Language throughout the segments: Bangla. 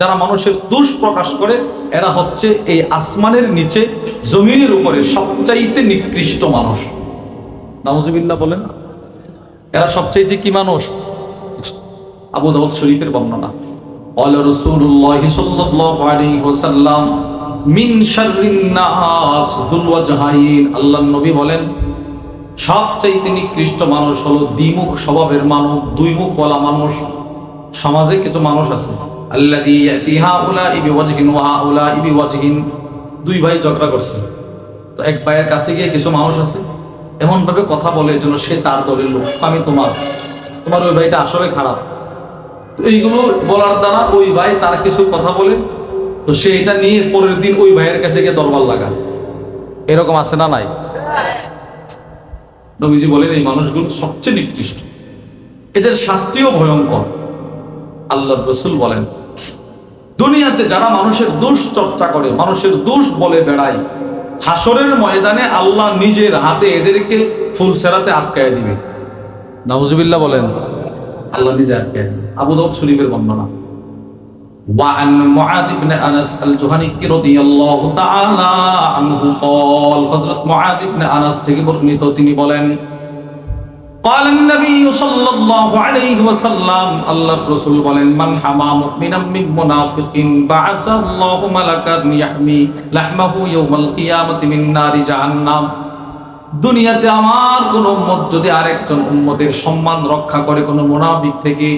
যারা মানুষের দুষ প্রকাশ করে, এরা হচ্ছে এই আসমানের নিচে, জমিনের উপরে সবচাইতে নিকৃষ্ট মানুষ। নামজবিল্লা বলেন, এরা সবচাইতে কি মানুষ? আবু দাউদ শরীফের বর্ণনা। অল রসুল্লাহ সাল্লাল্লাহু আলাইহি ওয়াসাল্লাম, মিন শাররিন নাস হুল ওয়াজহাইন। আল্লাহর নবী বলেন, সবচাইতে নিকৃষ্ট মানুষ হলো দ্বিমুখ স্বভাবের মানুষ, দুই মুখওয়ালা মানুষ। সমাজে কিছু মানুষ আছে। আল্লাযী ইয়াতি হাউলাই বিওয়াজহিন ওয়া হাউলাই বিওয়াজহিন। দুই ভাই ঝগড়া করছে। তো এক ভাইয়ের কাছে গিয়ে কিছু মানুষ আছে এমন ভাবে কথা বলে যেন সে তার দলের লোক। আমি তোমার তোমার ওই ভাইটা আসলে খারাপ। তো এইগুলো বলার দ্বারা ওই ভাই তার কিছু কথা বলে, তো সে এটা নিয়ে পরের দিন ওই ভাইয়ের কাছে গিয়ে দরবার লাগা এরকম আছে না নাই? নবীজি বলেন, এই মানুষগুলো সবচেয়ে নিকৃষ্ট। এদের শাস্তিও ভয়ঙ্কর। আল্লাহ রসুল বলেন দুনিয়াতে যারা মানুষের দোষ চর্চা করে মানুষের দোষ বলে বেড়ায় হাসরের ময়দানে আল্লাহ নিজের হাতে এদেরকে ফুল সেরাতে আটকায় দিবে নাউজুবিল্লাহ বলেন আল্লাহ নিজে আটকায় দিবে আবু দাউদ শরীফের বর্ণনা وعن معاذ بن انس الجهني رضي الله تعالى عنه قال حضرت معاذ بن انس থেকে বর্ণিত তিনি বলেন قال النبي صلى الله عليه وسلم الله الرسول বলেন মান হামা মুমিনাম মিন মুনাফিকিন বাআসা আল্লাহু মালাকান ইয়াহমি লাহমাহু ইয়াউমাল কিয়ামাতি মিন নারি জাহান্নাম দুনিয়াতে আমার কোন উম্মত যদি আরেকজন উম্মতের সম্মান রক্ষা করে কোন মুনাফিক থেকে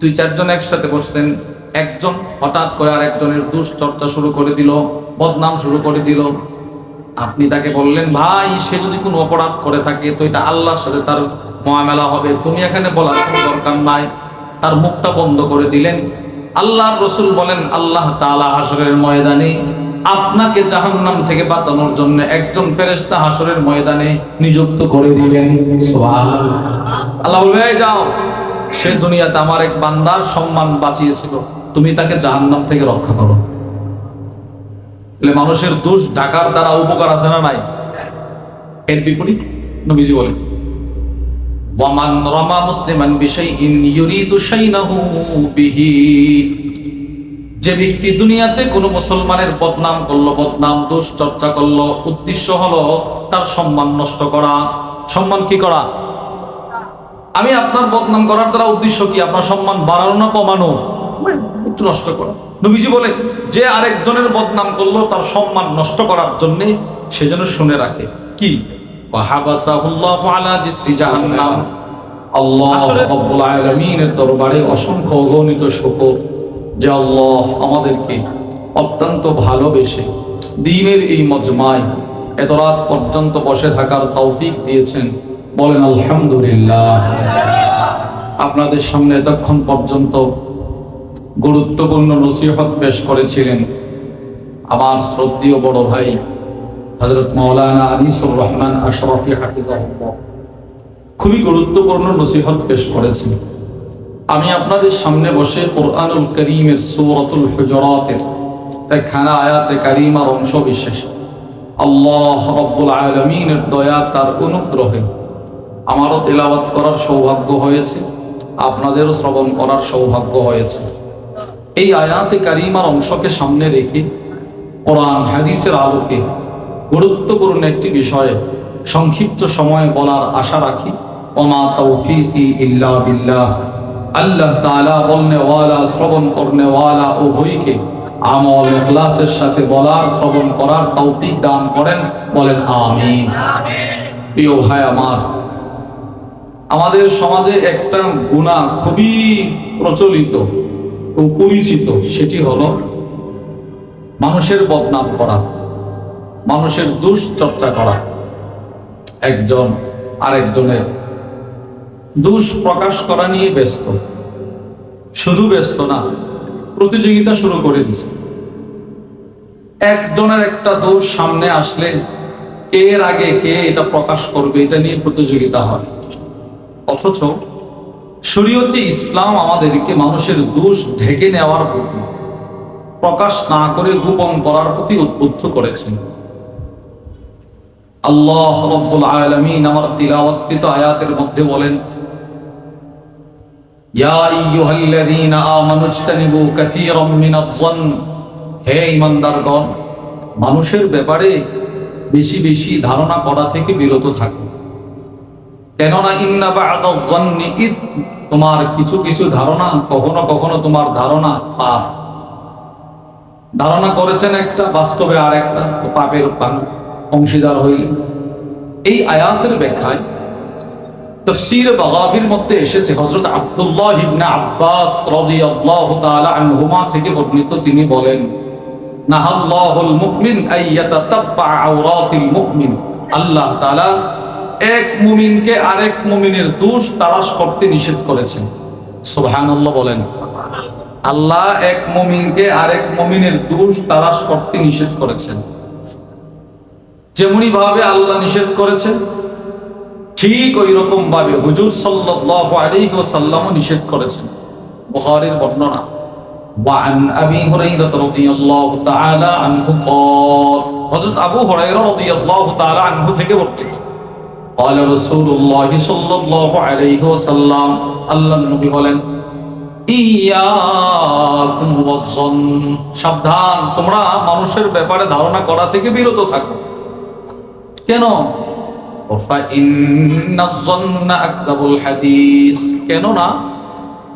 দুই চারজন একসাথে বসছেন একজন হঠাৎ করে আরেকজনের দুশ্চর্চা শুরু করে দিল বদনাম শুরু করে দিল আপনি তাকে বললেন, ভাই, সে যদি কোনো অপরাধ করে থাকে, তো এটা আল্লাহর সাথে তার মহামেলা হবে। তুমি এখানে বলার কোনো দরকার নাই। তার মুখটা বন্ধ করে দিলেন। আল্লাহর রসুল বলেন, আল্লাহ তাআলা হাসরের ময়দানে আপনাকে জাহান্নাম থেকে বাঁচানোর জন্য একজন ফেরেশতা হাসরের ময়দানে নিযুক্ত করে দিলেন। আল্লাহ যাও, সে দুনিয়াতে আমার এক বান্দার সম্মান বাঁচিয়েছিল। তুমি তাকে জাহান্নাম থেকে রক্ষা করো। তাহলে মানুষের দোষ ঢাকার দ্বারা উপকার আছে না নাই? এর বিপরীত? নবীজি বলেন যে ব্যক্তি দুনিয়াতে কোনো মুসলমানের বদনাম করল, বদনাম, দোষ চর্চা করল, উদ্দেশ্য হলো তার সম্মান নষ্ট করা। সম্মান কি করা? আমি আপনার বদনাম করার দ্বারা উদ্দেশ্য কি? আপনার সম্মান বাড়ানো না কমানো? মানে নষ্ট করা। নবীজি বলে যে আরেকজনের বদনাম করল তার সম্মান নষ্ট করার জন্য সে যেন শুনে রাখে। কি? দরবারে অসংখ্য অগণিত শুকর যে আল্লাহ আমাদেরকে অত্যন্ত ভালোবেসে দিনের এই মজমায় এত রাত পর্যন্ত বসে থাকার তৌফিক দিয়েছেন। বলেন আলহামদুলিল্লাহ। আপনাদের সামনে এতক্ষণ পর্যন্ত গুরুত্বপূর্ণ নসিহত পেশ করেছিলেন আমার শ্রদ্ধীয় বড় ভাই হজরত মৌলানা আনিসুর রহমান আশরফি হাফিজ খুবই গুরুত্বপূর্ণ নসিহত পেশ করেছেন। আমি আপনাদের সামনে বসে কোরআনুল করিমের সূরাতুল হুজরাতের একখানা আয়াতে কারিমার অংশ বিশেষ। আল্লাহ রব্বুল আলমিনের দয়া তার অনুগ্রহে আমারও তেলাওয়াত করার সৌভাগ্য হয়েছে, আপনাদেরও শ্রবণ করার সৌভাগ্য হয়েছে। এই আয়াতে কারিমার অংশকে সামনে রেখে কোরআন, হাদিসের আলোকে গুরুত্বপূর্ণ একটি বিষয়ে সংক্ষিপ্ত সময় বলার আশা রাখি। তৌফিকি ইল্লা বিল্লাহ। আল্লাহ তাআলা বলনে শ্রবণ করনে ওয়ালা উভয়কে আমল, ইখলাসের সাথে বলার, শ্রবণ করার তৌফিক দান করেন, বলেন আমিন। প্রিয় ভাই আমার, আমাদের সমাজে একটা গুণা খুবই প্রচলিত। ও পরিচিত সেটি হল মানুষের বদনাম করা, মানুষের দুশ্চর্চা করা। একজন আরেকজনের দুষ প্রকাশ করা নিয়ে ব্যস্ত। শুধু ব্যস্ত না, প্রতিযোগিতা শুরু করে দিছে। একজনের একটা দোষ সামনে আসলে এর আগে কে এটা প্রকাশ করবে, এটা নিয়ে প্রতিযোগিতা হয়। অথচ শরীয়তে ইসলাম আমাদেরকে মানুষের দোষ ঢেকে নেওয়ার প্রতি, প্রকাশ না করে গোপন করার প্রতি উদ্বুদ্ধ করেছেন। আল্লাহ রব্বুল আলামিন আমার তিলাওয়াতকৃত আয়াতের মধ্যে বলেন, ইয়া আইয়ুহাল্লাযীনা আমানু ইজতানিবু কাসীরাম মিনাজ-যন্ন হে ঈমানদারগণ, মানুষের ব্যাপারে বেশি বেশি ধারণা করা থেকে বিরত থাকো কেননা ইন্না বা'দাজ-যন্নি ইসম তোমার কিছু কিছু ধারণা কখনো কখনো তোমার ধারণা পাপ। ধারণা করেছেন একটা, বাস্তবে আর একটা পাপের অংশীদার হইল। এই আয়াতের ব্যাখ্যায় তফসির বাগাবির মধ্যে এসেছে, হযরত আব্দুল্লাহ ইবনে আব্বাস রাদিয়াল্লাহু তাআলা আনহুমা থেকে বর্ণিত তিনি বলেন, নাহাল্লাহুল মুমিন আই ইয়াতাতাব্বা আওরাতিল মুমিন। আল্লাহ তাআলা এক মুমিনকে আরেক মুমিনের দোষ তালাশ করতে নিষেধ করেছেন সুবহানাল্লাহ বলেন আল্লাহ এক মুমিনকে আরেক মুমিনের দোষ তালাশ করতে নিষেধ করেছেন যেমনি ভাবে আল্লাহ নিষেধ করেছেন ঠিক ওই রকম ভাবে হুজুর সাল্লাল্লাহু আলাইহি ওয়াসাল্লামও নিষেধ করেছেন বুখারীর বর্ণনা وعن ابي هريره رضي الله تعالى عنه قال হযরত আবু হুরায়রা রাদিয়াল্লাহু তাআলা আনহু থেকে বর্ণিত قال رسول الله صلى الله عليه وسلم আল্লাহর নবী বলেন ইয়াকুম ওয়াজ্জন সাবধান তোমরা মানুষের ব্যাপারে ধারণা করা থেকে বিরত থাকো কেন فإن الظن أكذب الحديث কেননা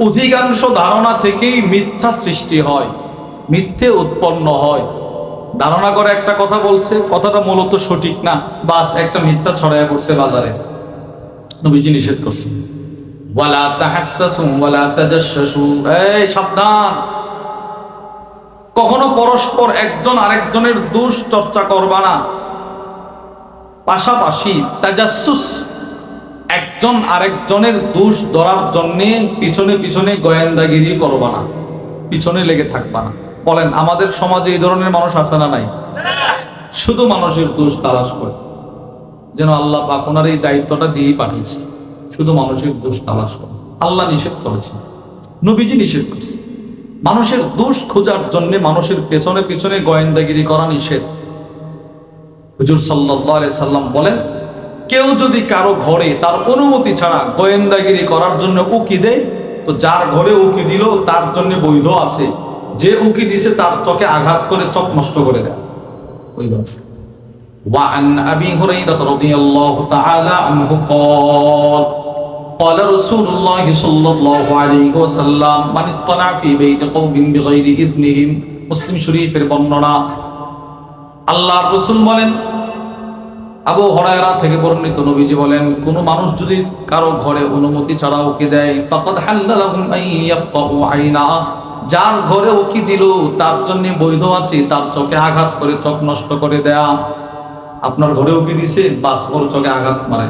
অধিকাংশ ধারণা থেকেই মিথ্যা সৃষ্টি হয় মিথ্যে উৎপন্ন হয় ধারণা করে একটা কথা বলছে, কথাটা মূলত সঠিক না, বাস একটা মিথ্যা ছড়াইয়া পড়ছে বাজারে। নবীজি নিষেধ করছে। সাবধান। কখনো পরস্পর একজন আরেকজনের দোষ চর্চা করবা না। পাশাপাশি তাজাসুস একজন আরেকজনের দোষ ধরার জন্যে পিছনে পিছনে গোয়েন্দাগিরি করবা না, পিছনে লেগে থাকবা না। বলেন, আমাদের সমাজে এই ধরনের মানুষ আছে না নাই? শুধু মানুষের দোষ তালাশ করে। যেন আল্লাহ পাক ওনার এই দায়িত্বটা দিয়েই পাঠিয়েছে। শুধু মানুষের দোষ তালাশ করে। আল্লাহ নিষেধ করেছে। নবীজি নিষেধ করছে। মানুষের দোষ খোঁজার জন্য মানুষের পেছনে পেছনে গোয়েন্দাগিরি করা নিষেধ। হুজুর আলাইহি সাল্লাম বলেন, কেউ যদি কারও ঘরে তার অনুমতি ছাড়া গোয়েন্দাগিরি করার জন্য উকি দেয়, তো যার ঘরে উকি দিল, তার জন্য বৈধ আছে। যে উকি দিছে তার চোখে আঘাত করে চোখ নষ্ট করে দেয় ওই আছে وعن أبي هريرة رضي الله تعالى عنه قال قال رسول الله صلى الله عليه وسلم من اطلع في بيت قوم بغير إذنهم মুসলিম শরীফের বর্ণনা আল্লাহর রসুল বলেন আবু হরায়রা থেকে বর্ণিত নবীজি বলেন কোন মানুষ যদি কারো ঘরে অনুমতি ছাড়া ওকে দেয় ফাকাদ হাল্লালাহুম আন ইয়াফকাহু আইনা যার ঘরে ওকি দিল তার জন্য বৈধ আছে তার চোখে আঘাত করে চোখ নষ্ট করে দেয়া আপনার ঘরে উকি দিছে বাস ওর চোখে আঘাত মারে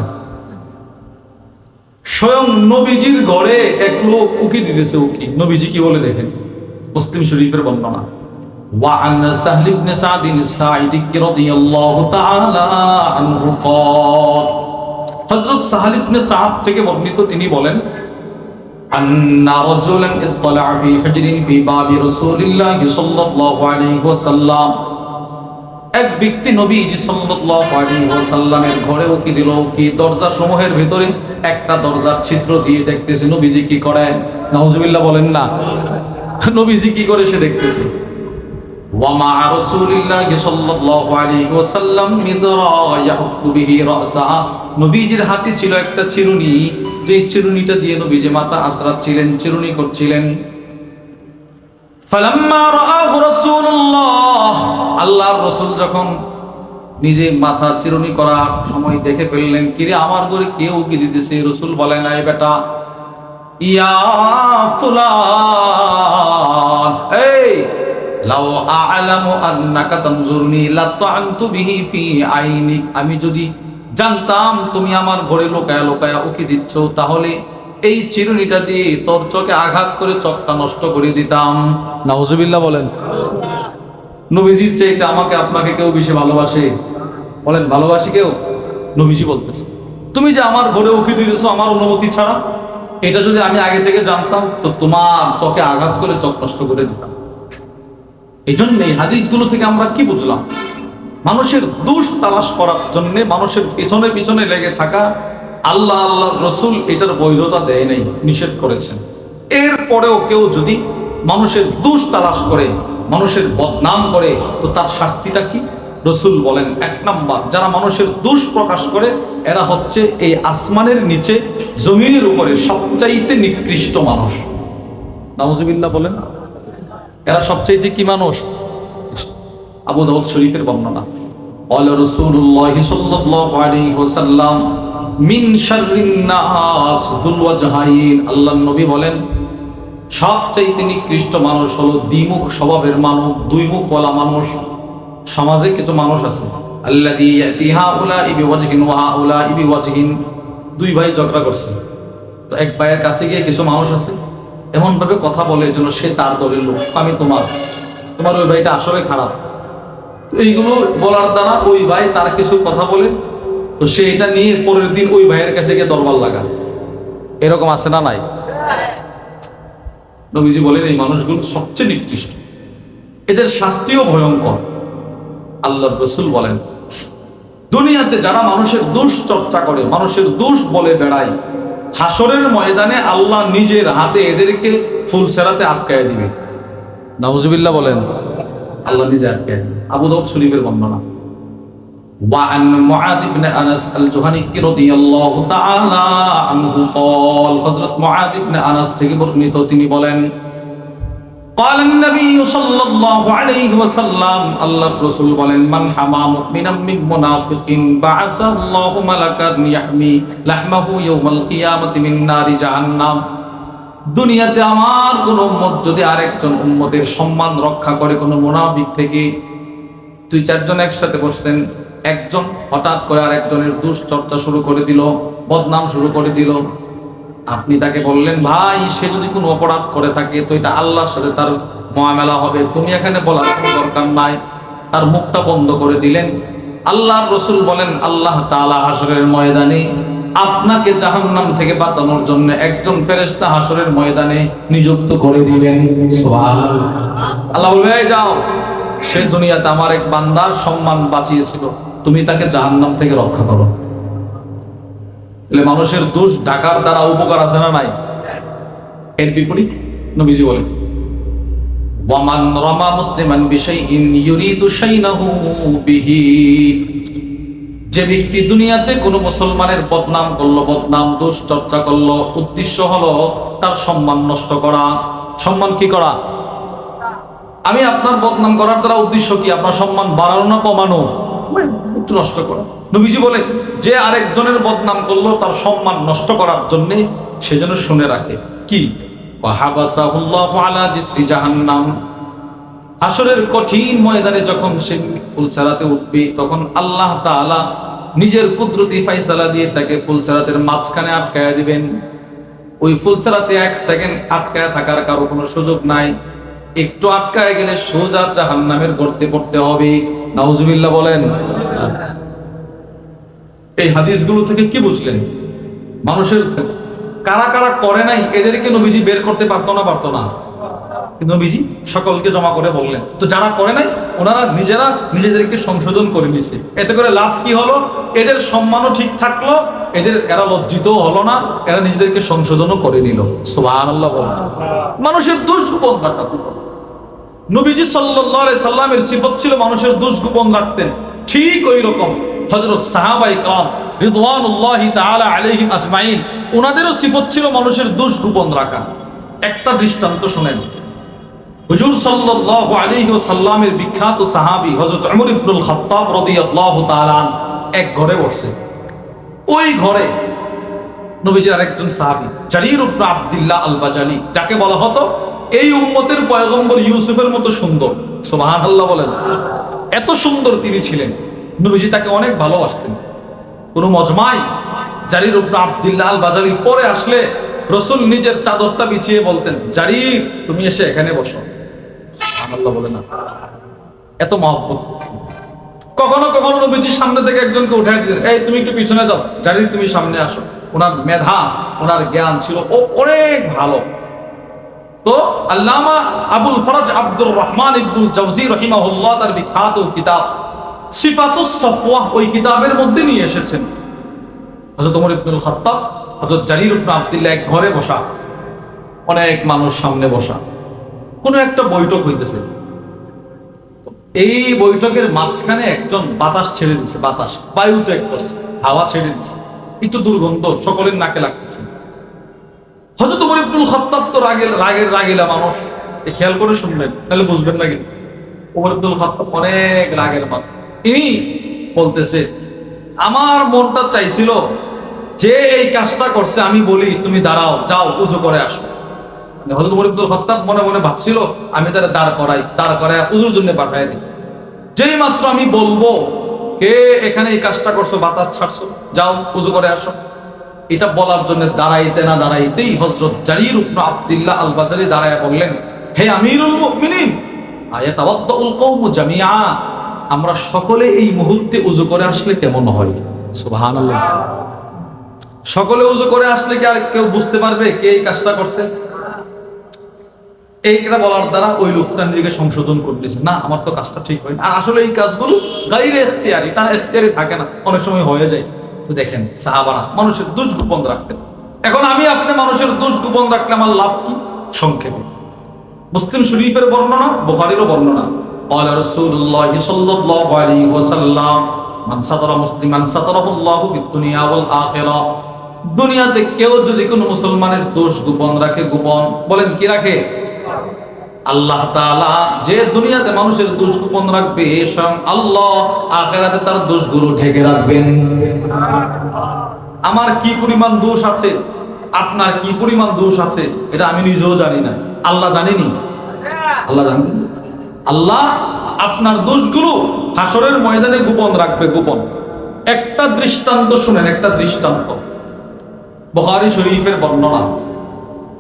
স্বয়ং নবীজির ঘরে এক লোক উকি দিতেছে উকি নবীজি কি বলে দেখেন মুসলিম শরীফের বর্ণনা وعن سهل بن سعد الساعدي رضي الله تعالى عنه قال হযরত সাহাল ইবনে সাআদ থেকে বর্ণিত তিনি বলেন أن رجلا اطلع في حجر في باب رسول الله صلى الله عليه وسلم এক ব্যক্তি নবীজি সাল্লাল্লাহু আলাইহি ওয়াসাল্লামের ঘরে উকি দিল কি দরজা সমূহের ভিতরে একটা দরজার ছিদ্র দিয়ে দেখতেছে নবীজি কি করে নাউজুবিল্লাহ বলেন না নবীজি কি করে সে দেখতেছে ومع رسول الله صلى الله عليه وسلم مدرا يحك به رأسه নবীজির হাতে ছিল একটা চিরুনি যে চিরুনিটা দিয়ে নবী যে মাতা মাথা ছিলেন, চিরুনি করছিলেন। আল্লাহর রাসূল যখন নিজে মাথা চিরুনি করার সময় দেখে ফেললেন, কিরে, আমার ঘরে কেউ কি দিতেছে রসুল বলেন এই বেটা। ইয়া ফুলান। এই, লাউ আ'লামু আন্নাকা তানজুরনি, লাতআনতু বিহি ফি আইনিক। আমি যদি জানতাম তুমি আমার ঘরে লোকায়া লোকায়া উকি দিচ্ছ, তাহলে এই চিরুনিটা দিয়ে তোর চোখে আঘাত করে চোখটা নষ্ট করে দিতাম। নাউজুবিল্লাহ বলেন। নবীজির চাইতে আমাকে আপনাকে কেউ বেশি ভালোবাসে? বলেন, ভালোবাসি কেউ? নবীজি বলতেছে, তুমি যে আমার ঘরে উকি দিতেছো আমার অনুমতি ছাড়া, এটা যদি আমি আগে থেকে জানতাম, তো তোমার চোখে আঘাত করে চোখ নষ্ট করে দিতাম। এই জন্য হাদিসগুলো থেকে আমরা কি বুঝলাম? মানুষের দোষ তালাশ করার জন্য, মানুষের পিছনে পিছনে লেগে থাকা আল্লাহ আল্লাহ রসুল এটার বৈধতা দেয় নাই, নিষেধ করেছেন। এরপরেও কেউ যদি মানুষের দুষ তালাশ করে, মানুষের বদনাম করে, তো তার শাস্তিটা কি? রসুল বলেন, এক নাম্বার, যারা মানুষের দুষ প্রকাশ করে, এরা হচ্ছে এই আসমানের নিচে, জমিনের উপরে সবচাইতে নিকৃষ্ট মানুষ। নামজিবিল্লা বলেন, এরা সবচাইতে কি মানুষ? আবু দাউদ শরীফের বর্ণনা قال رسول الله صلى الله عليه وسلم মিন শাররিন নাস দুল ওয়াজহাইন আল্লাহর নবী বলেন সবচাইতে নিকৃষ্ট মানুষ হলো দ্বিমুখ স্বভাবের মানুষ দুই মুখওয়ালা মানুষ সমাজে কিছু মানুষ আছে আল্লাযী ইয়াতি হাউলাই বিওয়াজহিন ওয়া হাউলাই বিওয়াজহিন দুই ভাই ঝগড়া করছে তো এক ভাইয়ের কাছে গিয়ে কিছু মানুষ আছে এমন ভাবে কথা বলে যেন সে তার দলের লোক আমি তোমার তোমার ওই ভাইটা আসলে খারাপ এইগুলো বলার দ্বারা ওই ভাই তার কিছু কথা বলে, তো সে এটা নিয়ে পরের দিন ওই ভাইয়ের কাছে গিয়ে দরবার লাগা এরকম আছে না নাই? নবীজি বলেন, এই মানুষগুলো সবচেয়ে নিকৃষ্ট। এদের শাস্তিও ভয়ঙ্কর। আল্লাহর রসুল বলেন, দুনিয়াতে যারা মানুষের দোষ চর্চা করে, মানুষের দোষ বলে বেড়ায় হাসরের ময়দানে আল্লাহ নিজের হাতে এদেরকে ফুল সেরাতে আটকায় দিবে। নাউজুবিল্লাহ বলেন, আল্লাহ নিজে আটকায়। আবু দাউদ শরীফের বর্ণনা وعن معاذ بن انس الجهني رضي الله تعالى عنه قال حضرت معاذ بن انس থেকে বর্ণিত তিনি বলেন قال النبي صلى الله عليه وسلم الله الرسول বলেন মান হামা মুমিনাম মিন মুনাফিকিন বাআস আল্লাহু মালাকান ইয়াহমি লাহমাহু ইয়াউমাল কিয়ামাতি মিন নারি জাহান্নাম দুনিয়াতে আমার কোন উম্মত যদি আরেকজন উম্মতের সম্মান রক্ষা করে কোন মুনাফিক থেকে দুই চারজন একসাথে বসছেন। একজন হঠাৎ করে আরেকজনের দুশ্চর্চা শুরু করে দিল, বদনাম শুরু করে দিল। আপনি তাকে বললেন, ভাই, সে যদি কোনো অপরাধ করে থাকে, তো এটা আল্লাহর সাথে তার মহামেলা হবে। তুমি এখানে বলার কোনো দরকার নাই। তার মুখটা বন্ধ করে দিলেন। আল্লাহর রসুল বলেন, আল্লাহ তাআলা হাসরের ময়দানে আপনাকে জাহান্নাম থেকে বাঁচানোর জন্য একজন ফেরেশতা হাসরের ময়দানে নিযুক্ত করে দিলেন। আল্লাহ যাও। সে দুনিয়াতে আমার এক বান্দার সম্মান বাঁচিয়েছিল। তুমি তাকে জাহান্নাম থেকে রক্ষা করো। মানুষের দোষ ডাকার দ্বারা উপকার আছে না নাই? এর বিপরীত নবীজি বলেন, ওয়ামান রামা মুসলিমান বিশাইইন ইউরিদু শাইনাহু যে ব্যক্তি দুনিয়াতে কোনো মুসলমানের বদনাম করল, বদনাম, দোষ চর্চা করল, উদ্দেশ্য হলো তার সম্মান নষ্ট করা। সম্মান কি করা? আমি আপনার বদনাম করার দ্বারা উদ্দেশ্য কি? আপনার সম্মান বাড়ানো না কমানো? একটু নষ্ট করা। নবীজি বলে যে আরেকজনের বদনাম করল তার সম্মান নষ্ট করার জন্যে সে যেন শুনে রাখে। কি? জাহান্নাম। হাসরের কঠিন ময়দানে যখন সে ফুলসারাতে উঠবে তখন আল্লাহ তাআলা নিজের কুদরতি ফাইসালা দিয়ে তাকে ফুলসারাতের মাঝখানে আটকায় দিবেন। ওই ফুলসারাতে এক সেকেন্ড আটকায় থাকার কারও কোনো সুযোগ নাই। একটু আটকায় গেলে সোজা জাহান্নামের গর্তে পড়তে হবে। নাউজুবিল্লাহ বলেন, এই হাদিসগুলো থেকে কি বুঝলেন? মানুষের কারা কারা করে নাই, এদেরকে নবীজি বের করতে পারতো না পারতো না। নবীজি সকলকে জমা করে বললেন, তো যারা করে নাই, ওনারা নিজেরা নিজেদেরকে সংশোধন করে নিয়েছে। এতে করে লাভ কি হলো? এদের সম্মানও ঠিক থাকল, এদের এরা লজ্জিতও হলো না, এরা নিজেদেরকে সংশোধনও করে নিল। বলেন। মানুষের দোষ গোপন রাখা নবীজি সাল্লি সাল্লামের সিফত ছিল মানুষের দোষ গোপন রাখতেন। ঠিক ওই রকম হজরত সাহাবাই কালাম রিদওয়ানুল্লাহি তাআলা আলাইহিম আজমাইন ওনাদেরও সিফত ছিল মানুষের দোষ গোপন রাখা। একটা দৃষ্টান্ত শুনেন। হুজুর সাল্লাল্লাহু আলাইহি সাল্লামের বিখ্যাত সাহাবী হযরত ওমর ইবনুল খাত্তাব রাদিয়াল্লাহু তালান এক ঘরে বসে। ওই ঘরে নবীজির আরেকজন সাহাবি, জারির ইবনে আব্দুল্লাহ আল যাকে বলা হতো এই উম্মতের পয়গম্বর ইউসুফের মতো সুন্দর। সুবহানাল্লাহ বলেন। এত সুন্দর তিনি ছিলেন। নবীজি তাকে অনেক ভালোবাসতেন। কোন মজমাই, জারির উপর আব্দুল্লাহ আল বাজালি পরে আসলে রসুল নিজের চাদরটা বিছিয়ে বলতেন জারির তুমি এসে এখানে বসো। সুবহানাল্লাহ বলে না। এত মহব্বত। কখনো কখনো নবীজির সামনে থেকে একজনকে উঠাই দিতেন এই, তুমি একটু পিছনে যাও। জারির, তুমি সামনে আসো। ওনার মেধা, ওনার জ্ঞান ছিল ও অনেক ভালো। তো আল্লামা আবুল ফরজ আব্দুর রহমান ইবনুল জাওজি রহিমাহুল্লাহ তার বিখ্যাত কিতাব সিফাতুস সফওয়াহ ওই কিতাবের মধ্যে নিয়ে এসেছেন। হযরত ওমর ইবনুল খাত্তাব, হযরত জারির ইবনে আব্দুল্লাহ এক ঘরে বসা, অনেক মানুষ সামনে বসা। কোনো একটা বৈঠক হইতেছে। এই বৈঠকের মাঝখানে একজন বাতাস ছেড়ে দিচ্ছে বাতাস, বায়ু ত্যাগ করছে, হাওয়া ছেড়ে দিচ্ছে একটু দুর্গন্ধ, সকলের নাকে লাগতেছে। ইবনুল খাত্তাব তো রাগের রাগের রাগিলা মানুষ। এ খেয়াল করে শুনবেন তাহলে বুঝবেন না কিন্তু। উমর ইবনুল খাত্তাব অনেক রাগের মানুষ। ইনি বলতেছে, আমার মনটা চাইছিল যে এই কাজটা করছে, আমি বলি, তুমি দাঁড়াও, যাও, উজু করে আসো। মানে হজরত উমর ইবনুল খাত্তাব মনে মনে ভাবছিল, আমি তারা দাঁড় করাই দাঁড় করাই উজুর জন্য পাঠাই দিই। যেই মাত্র আমি বলব, কে এখানে এই কাজটা করছ, বাতাস ছাড়ছো, যাও, উজু করে আসো। এটা বলার জন্য দাঁড়াইতে না দাঁড়াইতেই হজরত জারির উপর আব্দুল্লাহ আল বাজারি দাঁড়ায় বললেন, হে আমিরুল মুমিনিন, আয়াতাওয়াদ্দাউল কওমু জামিআ, আমরা সকলে এই মুহূর্তে উজু করে আসলে কেমন হয়? সুবহানাল্লাহ। সকলে উজু করে আসলে কি আর কেউ বুঝতে পারবে কে এই কাজটা করছে? এইটা বলার দ্বারা ওই লোকটা নিজেকে সংশোধন করতেছে না, আমার তো কাজটা ঠিক হয়নি। আর আসলে এই কাজগুলো গাইরে এখতিয়ারি এটা এখতিয়ারি থাকে না, অনেক সময় হয়ে যায়। দেখেন, সাহাবারা মানুষের দোষ গোপন রাখতেন। এখন আমি আপনি মানুষের দোষ গোপন রাখলে আমার লাভ কি? সংক্ষেপে। মুসলিম শরীফের বর্ণনা বোহারিরও বর্ণনা। দুনিয়াতে কেউ যদি কোন মুসলমানের দোষ গোপন রাখে, গোপন, বলেন কি রাখে? আল্লাহ তাআলা যে দুনিয়াতে মানুষের দোষ গোপন রাখবে, স্বয়ং আল্লাহ আখেরাতে তার দোষগুলো ঢেকে রাখবেন। আমার কি পরিমাণ দোষ আছে? আপনার কি পরিমাণ দোষ আছে? এটা আমি নিজেও জানি না। আল্লাহ জানেনি? আল্লাহ জানেন? আল্লাহ আপনার দোষগুলো হাসরের ময়দানে গোপন রাখবে, গোপন। একটা দৃষ্টান্ত শুনেন, একটা দৃষ্টান্ত। বুখারী শরীফের বর্ণনা।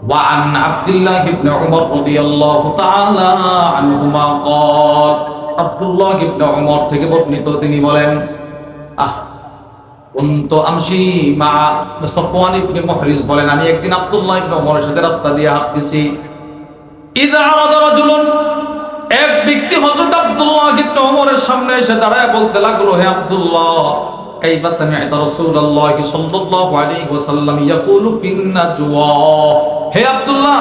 وعن عبد الله بن عمر رضي الله تعالى عنهما قال عبد الله بن عمر থেকে বর্ণিত তিনি বলেন আহ কুনতু আমশি মা সফওয়ান ইবনে মুহরিজ বলেন আমি একদিন আব্দুল্লাহ ইবনে ওমরের সাথে রাস্তা দিয়ে হাঁটতেছি ইদা আরাদা রাজুলুন এক ব্যক্তি হযরত আব্দুল্লাহ ইবনে ওমরের সামনে এসে দাঁড়ায় বলতে লাগলো হে আব্দুল্লাহ কাইফা সামিআত রাসূলুল্লাহ সাল্লাল্লাহু আলাইহি ওয়াসাল্লাম ইয়াকুলু ফিন নাজওয়া হে আব্দুল্লাহ,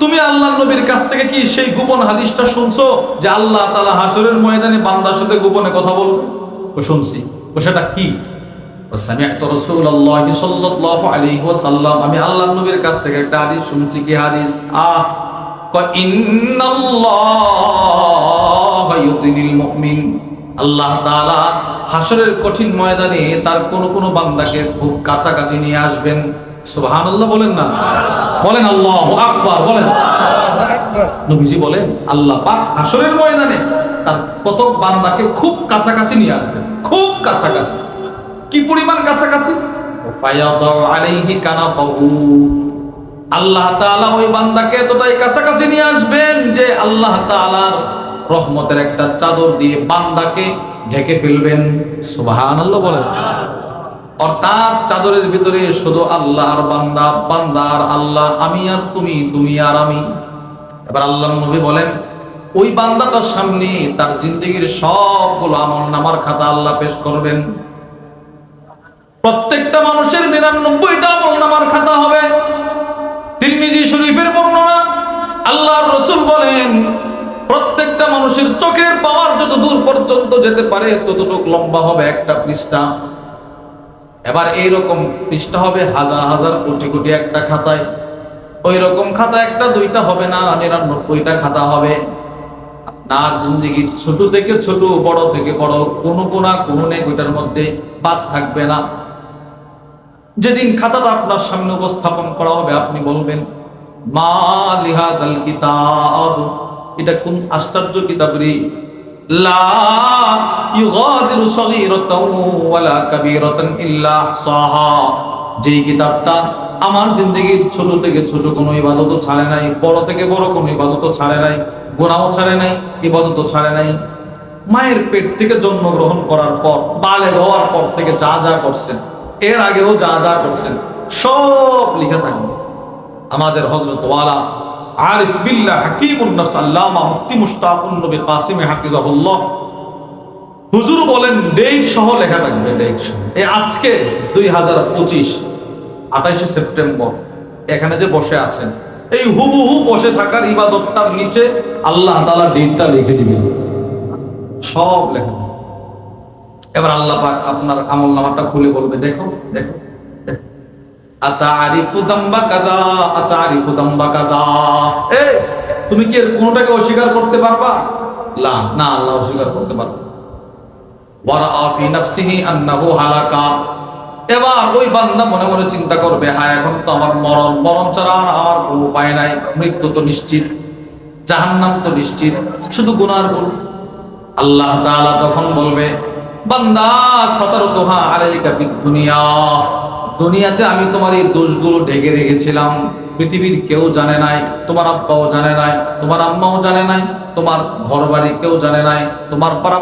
তুমি আল্লাহ নবীর কাছ থেকে কি সেই গোপন হাদিসটা শুনছো যে আল্লাহ তাআলা হাসরের ময়দানে বান্দার সাথে গোপনে কথা বলবে? ও শুনছি। ও সেটা কি? আমি আল্লাহ নবীর কাছ থেকে একটা হাদিস শুনছি। কি হাদিস? আহ ইন্নাল্লাহ ইউতিনিল মুমিন। আল্লাহ তাআলা হাসরের কঠিন ময়দানে তার কোন কোনো বান্দাকে খুব কাছাকাছি নিয়ে আসবেন। সুবহানাল্লাহ বলেন না। বলেন আল্লাহ আকবার, বলেন। নবীজি বলেন, আল্লাহ পাক হাসরের ময়দানে তার কত বান্দাকে খুব কাছাকাছি নিয়ে আসবেন। খুব কাছাকাছি। কি পরিমাণ কাছাকাছি? আল্লাহ তাআলা ওই বান্দাকে এতটাই কাছাকাছি নিয়ে আসবেন যে আল্লাহ তাআলার রহমতের একটা চাদর দিয়ে বান্দাকে ঢেকে ফেলবেন। সুবহানাল্লাহ বলেন। অর্থাৎ চাদরের ভিতরে শুধু আল্লাহ আর বান্দা বান্দা আর আল্লাহ, আমি আর তুমি তুমি আর আমি। এবার আল্লাহ নবী বলেন, ওই বান্দাটার সামনে তার জিন্দগির সবগুলো আমল নামার খাতা আল্লাহ পেশ করবেন। প্রত্যেকটা মানুষের নিরানব্বইটা আমল নামার খাতা হবে। তিরমিজি শরীফের বর্ণনা, আল্লাহর রসুল বলেন প্রত্যেকটা মানুষের চোখের পাওয়ার যত দূর পর্যন্ত যেতে পারে, ততটুকু লম্বা হবে একটা পৃষ্ঠা। এবার এইরকম পৃষ্ঠা হবে হাজার হাজার কোটি কোটি একটা খাতায়। ওই রকম খাতা একটা, দুইটা হবে না, নিরানব্বইটা খাতা হবে। আপনার জিন্দগির ছোট থেকে ছোট, বড় থেকে বড়, কোনো কোনা, কোনো নেই ওইটার মধ্যে বাদ থাকবে না। যেদিন খাতাটা আপনার সামনে উপস্থাপন করা হবে, আপনি বলবেন, মা লিহাদাল কিতাব এটা কোন আশ্চর্য কিতাবরি লা ইউগাদিরু সগীরাতাও ওয়ালা কাবীরাতান ইল্লা আহসাহা। যেই কিতাবটা আমার জিন্দগির ছোট থেকে ছোট কোনো ইবাদত ছাড়ে নাই, বড় থেকে বড় কোনো ইবাদত ছাড়ে নাই গোনাও ছাড়ে নাই ইবাদত ছাড়ে নাই। মায়ের পেট থেকে জন্মগ্রহণ করার পর বালে হওয়ার পর থেকে যা যা করছেন, এর আগেও যা যা করছেন, সব লিখে থাকবে। আমাদের হজরত ওয়ালা আরিফ বিল্লাহ হাকিমুন নফস আল্লামা মুফতি মুশতাকুন নবী কাসিম হাফিজাহুল্লাহ। হুজুর বলেন ডেট সহ লেখা থাকবে ডেট সহ। এই আজকে দুই হাজার পঁচিশ, আঠাইশে সেপ্টেম্বর, এখানে যে বসে আছেন, এই হুবহু বসে থাকার ইবাদতটার নিচে আল্লাহ তাআলা ডেটটা লিখে দিবেন। সব লেখা। এবার আল্লাহ পাক আপনার আমল নামাটা খুলে বলবে, দেখো দেখো। তুমি কি এর কোনটাকে অস্বীকার করতে পারবা? লা, না, আল্লাহ অস্বীকার করতে পারবে এবার ওই বান্দা মনে মনে চিন্তা করবে হ্যাঁ এখন তো মরণ মরণ আর আমার কোনো নাই, মৃত্যু তো নিশ্চিত, জাহান্নাম তো নিশ্চিত, শুধু আল্লাহ তখন বলবে, বান্দা, সাতারতুহা দুনিয়া। দুনিয়াতে আমি তোমার এই দোষগুলো ঢেকে রেখেছিলাম। পৃথিবীর কেউ জানে নাই, তোমার আব্বাও জানে নাই, তোমার আম্মাও জানে নাই, তোমার ঘর বাড়ি কেউ জানে নাই, তোমার পাড়া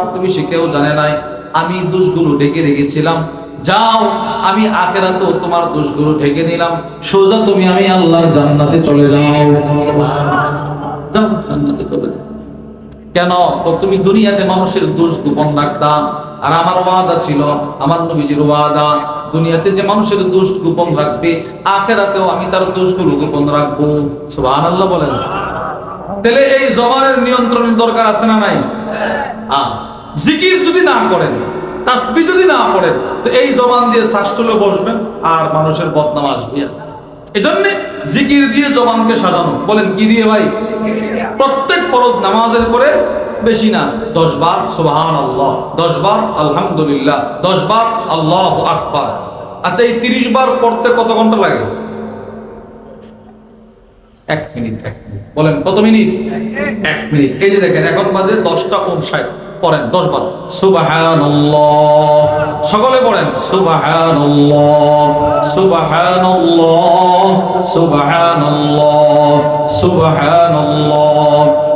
কেউ জানে নাই। আমি দোষগুলো ঢেকে রেখেছিলাম। যাও, আমি আখেরাতেও তোমার দোষগুলো ঢেকে নিলাম। সোজা তুমি, আমি আল্লাহর জান্নাতে চলে যাও। কেন? তো তুমি দুনিয়াতে মানুষের দোষ গোপন রাখতাম আর আমার ওয়াদা ছিল, আমার নবীজির ওয়াদা দুনিয়াতে যে মানুষের দোষ গোপন রাখবে, আখেরাতেও আমি তার দোষগুলো গোপন রাখব। সুবহানাল্লাহ বলেন। তাহলে এই জবানের নিয়ন্ত্রণের দরকার আছে না নাই? জিকির যদি না করেন তাসবি যদি না তো এই জবান দিয়ে শ্বাস তুলে বসবেন আর মানুষের বদনাম আসবে। এজন্য জিকির দিয়ে জবানকে সাজানো। বলেন, কি দিয়ে ভাই? প্রত্যেক ফরজ নামাজের পরে বেশি না, দশ বার সুবাহান আল্লাহ দশ বার আলহামদুলিল্লাহ, দশ বার আল্লাহ আকবার। আচ্ছা এই তিরিশ বার পড়তে কত ঘণ্টা লাগে? এক মিনিট এক মিনিট। বলেন, কত মিনিট? এক মিনিট। এই যে দেখেন, এখন বাজে দশটা উনষাট। পড়েন, দশ বার। সকলে পড়েন, সুবাহানাল্লাহ সুবাহানাল্লাহ সুবাহানাল্লাহ সুবাহানাল্লাহ।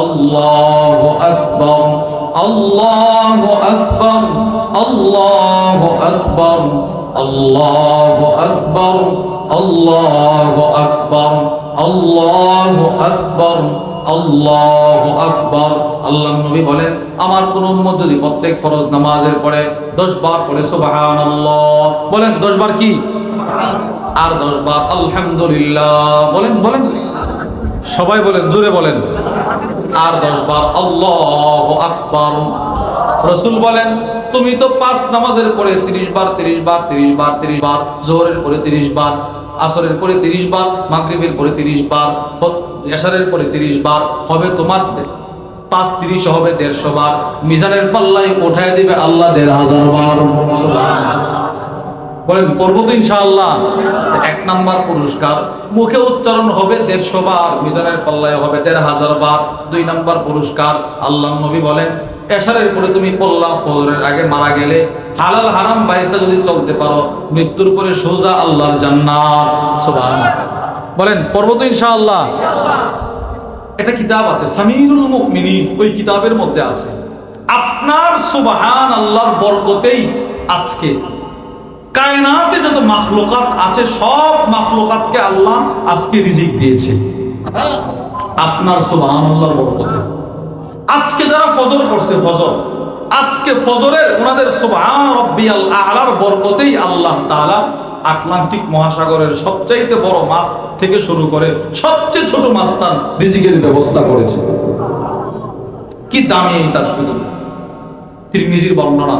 আল্লাহু আকবার আল্লাহু আকবার আল্লাহু আকবার আল্লাহু আকবার আল্লাহু আকবার আল্লাহু আকবার আল্লাহু আকবার। আল্লাহ নবী বলেন, আমার কোন উম্মত যদি প্রত্যেক ফরজ নামাজের পরে 10 বার পড়ে, সুবহানাল্লাহ। বলেন 10 বার কি? আর 10 বার আলহামদুলিল্লাহ। বলেন বলেন। সবাই বলেন, জোরে বলেন। আর 10 বার আল্লাহু আকবার। রসুল বলেন, তুমি তো পাঁচ নামাজের পরে 30 বার 30 বার 30 বার 30 বার, জোহরের পরে 30 বার, আসরের পরে 30 বার, মাগরিবের পরে 30 বার এশারের পরে 30 বার, হবে তোমার পাঁচ তিরিশ হবে দেড়শো বার। মিজানের পাল্লাই উঠায় দিবে আল্লাহ দেড় হাজার বার। বলেন, পড়ব তো ইনশাআল্লাহ। এক নাম্বার পুরস্কার। মুখে উচ্চারণ হবে দেড়শো বার, মিজানের পাল্লায় হবে দেড় হাজার বার। দুই নাম্বার পুরস্কার আল্লাহ নবী বলেন, এশারের পরে তুমি পড়লা, ফজরের আগে মারা গেলে। হালাল হারাম বাইসা যদি চলতে পারো, মৃত্যুর পরে সোজা আল্লাহর জান্নাত। সুবহানাল্লাহ। বলেন, পড়ব তো ইনশাআল্লাহ। একটা কিতাব আছে, সামিরুল মুমিনিন, ওই কিতাবের মধ্যে আছে। আপনার সুবহান আল্লাহর বরকতেই আজকে কায়নাতে যত মাখলুকাত আছে, সব মাখলুকাতকে আল্লাহ আজকে রিজিক দিয়েছে। আপনার সুবহান আল্লাহর বরকতে। আজকে যারা ফজর করছে ফজর। আজকে ফজরের ওনাদের সুবহান রব্বিয়াল আলার বরকতেই আল্লাহ তাআলা আটলান্টিক মহাসাগরের সবচাইতে বড় মাছ থেকে শুরু করে সবচেয়ে ছোট মাছটার রিজিকের ব্যবস্থা করেছে। কি দামি এই তাসবিহ তিরমিজির বর্ণনা।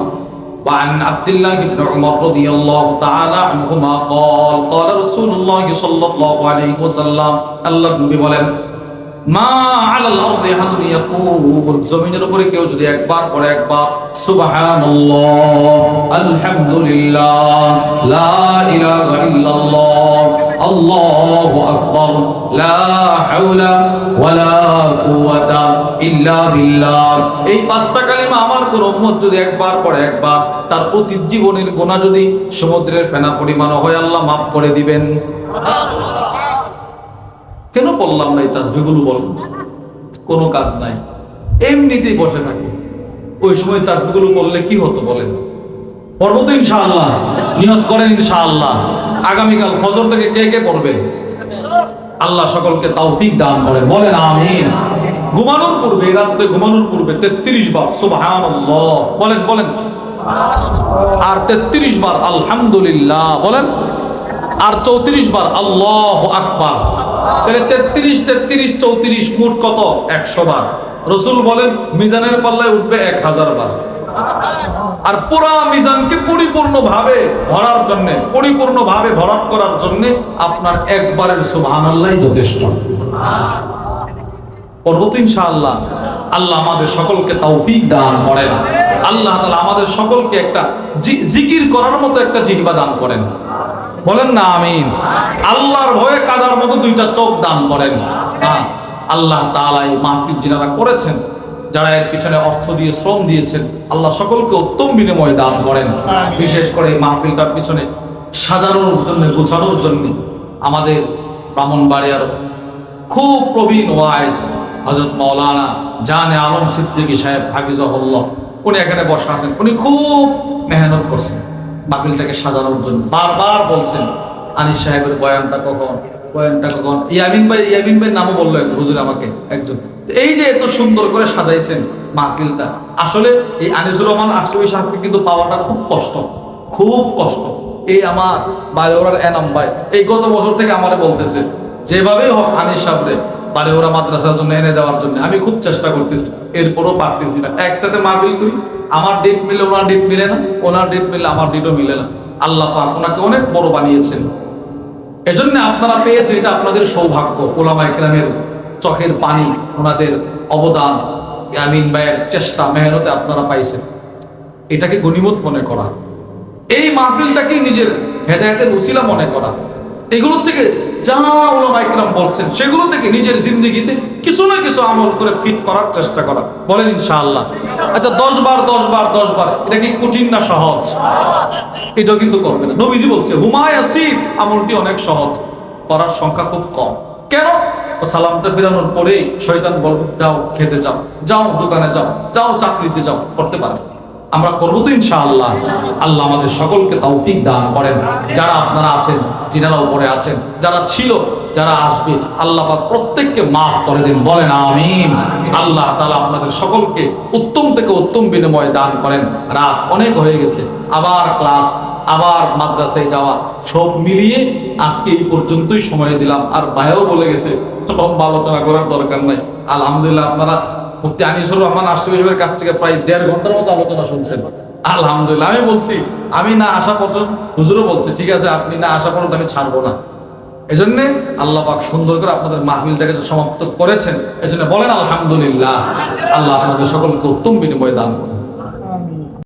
وعن عبد الله بن عمر رضي الله تعالى عنهما قال قال رسول الله صلى الله عليه وسلم আল্লাহ নবী বলেন মা আলাল আরদি আহাদুন ইয়াকুল জমিনের উপরে কেউ যদি একবার পরে একবার সুবহানাল্লাহ আলহামদুলিল্লাহ লা ইলাহা ইল্লাল্লাহ আল্লাহু আকবার, লা হাওলা ওয়ালা কুওয়াতা ইল্লা বিল্লাহ। এই পাঁচটা কালিমা আমার কোন উম্মত যদি একবার পড়ে, একবার তার অতীত জীবনের গোনা যদি সমুদ্রের ফেনা পরিমাণ হয়, আল্লাহ মাফ করে দিবেন। কেন বললাম না এই তাসবিগুলো বলব কোনো কাজ নাই। এমনিতেই বসে থাকি। ওই সময় তাসবিগুলো বললে কি হতো বলেন? পড়ব তো ইনশাআল্লাহ নিয়ত করেন ইনশাআল্লাহ। আগামীকাল ফজর থেকে কে কে পড়বেন? আল্লাহ সকলকে তৌফিক দান করেন, বলেন আমিন। ঘুমানোর পূর্বে, রাত্রে ঘুমানোর পূর্বে তেত্রিশ বার সুবহানাল্লাহ, বলেন বলেন। আর তেত্রিশ বার আলহামদুলিল্লাহ, বলেন। আর চৌত্রিশ বার আল্লাহ আকবার। তাহলে তেত্রিশ তেত্রিশ, চৌত্রিশ মোট কত? একশো বার। রসুল বলেন মিজানের পাল্লায় উঠবে এক হাজার বার। আর পুরা মিজানকে পরিপূর্ণ ভাবে ভরার জন্য পরিপূর্ণ ভাবে ভরাট করার জন্য আপনার একবারের সুবহান আল্লাহ যথেষ্ট। করব তো ইনশাআল্লাহ। আল্লাহ আমাদের সকলকে তৌফিক দান করেন। আল্লাহ তাআলা আমাদের সকলকে একটা জিকির করার মতো একটা জিহ্বা দান করেন। বলেন না আমিন। আল্লাহর ভয়ে কাদার মতো দুইটা চোখ দান করেন। হ্যাঁ, আল্লাহ তাআলা এই মাহফিল যিনারা করেছেন যারা এর পিছনে অর্থ দিয়ে শ্রম দিয়েছেন আল্লাহ সকলকে উত্তম বিনিময় দান করেন। বিশেষ করে এই মাহফিলটার পিছনে সাজানোর জন্য গোছানোর জন্য আমাদের ব্রাহ্মণবাড়িয়ার খুব প্রবীণ ওয়াইস হজরত মৌলানা জানে আলম সিদ্দিকী সাহেব হাফিজহুল্লাহ উনি এখানে বসা আছেন। উনি খুব মেহনত করছেন মাহফিলটাকে সাজানোর জন্য। বারবার বলছেন আনিস সাহেবের বয়ানটা কখন? নামও বলল হুজুর আমাকে, একজন। এই যে এত সুন্দর করে সাজাইছেন মাহফিলটা, আসলে এই আনিসুর রহমান সাহেবকে কিন্তু পাওয়াটা খুব কষ্ট খুব কষ্ট। এই আমার এনাম ভাই, এই গত বছর থেকে আমারে বলতেছে, যেভাবেই হোক আনিস সাহেবরে বাড়িওরা মাদ্রাসার জন্য এনে দেওয়ার জন্য আমি খুব চেষ্টা করতেছি, এরপরও পারতেছি না। একসাথে মাহফিল করি, আমার ডেট মিলে ওনার ডেট মিলে না, ওনার ডেট মিলে আমার ডেটও মিলে না। আল্লাহ পাক ওনাকে অনেক বড় বানিয়েছেন। এজন্য আপনারা পেয়েছেন এটা আপনাদের সৌভাগ্য ওলামা ইকরামের চোখের পানি, ওনাদের অবদান আমিন ভাইয়ের চেষ্টা, মেহনতে আপনারা পাইছেন। এটাকে গণিমত মনে করা। এই মাহফিলটাকে নিজের হেদায়তের উসিলা মনে করা। এগুলো থেকে যা বলছেন, সেগুলো থেকে নিজের জিন্দগিতে কিছু না কিছু আমল করে ফিট করার চেষ্টা করা। বলেন ইনশাআল্লাহ। আচ্ছা দশ বার দশ বার দশ বার, এটা কি কঠিন না সহজ? এটাও কিন্তু করবে না। নবীজি বলছে হুমায় আসির আমলটি অনেক সহজ। করার সংখ্যা খুব কম। কেন? সালামটা ফেরানোর পরেই শয়তান বল, যাও, খেতে যাও যাও দোকানে যাও যাও চাকরিতে যাও, করতে পারে। আমরা করব তো ইনশাআল্লাহ। আল্লাহ আমাদের সকলকে তৌফিক দান করেন। যারা আপনারা আছেন যিনারা উপরে আছেন, যারা ছিল, যারা আসবে, আল্লাহ প্রত্যেককে মাফ করে দিন, বলেন আমিন। আল্লাহ তালা আপনাদের সকলকে উত্তম থেকে উত্তম বিনিময় দান করেন। রাত অনেক হয়ে গেছে, আবার ক্লাস, আবার মাদ্রাসায় যাওয়া, সব মিলিয়ে আজকে এই পর্যন্তই সময় দিলাম। আর ভাইও বলে গেছে, লম্বা আলোচনা করার দরকার নাই। আলহামদুলিল্লাহ আপনারা মুফতি আনিসুর রহমান আশরফি সাহেবের কাছ থেকে প্রায় দেড় ঘণ্টার মতো আলোচনা শুনছেন। আলহামদুলিল্লাহ, আমি বলছি, আমি না আসা পর্যন্ত, হুজুরও বলছে, ঠিক আছে, আপনি না আসা পর্যন্ত আমি ছাড়বো না। এই জন্যে আল্লাহ পাক সুন্দর করে আপনাদের মাহমিলটাকে সমাপ্ত করেছেন এই জন্য বলেন আলহামদুলিল্লাহ। আল্লাহ আপনাদের সকলকে উত্তম বিনিময় দান করুন।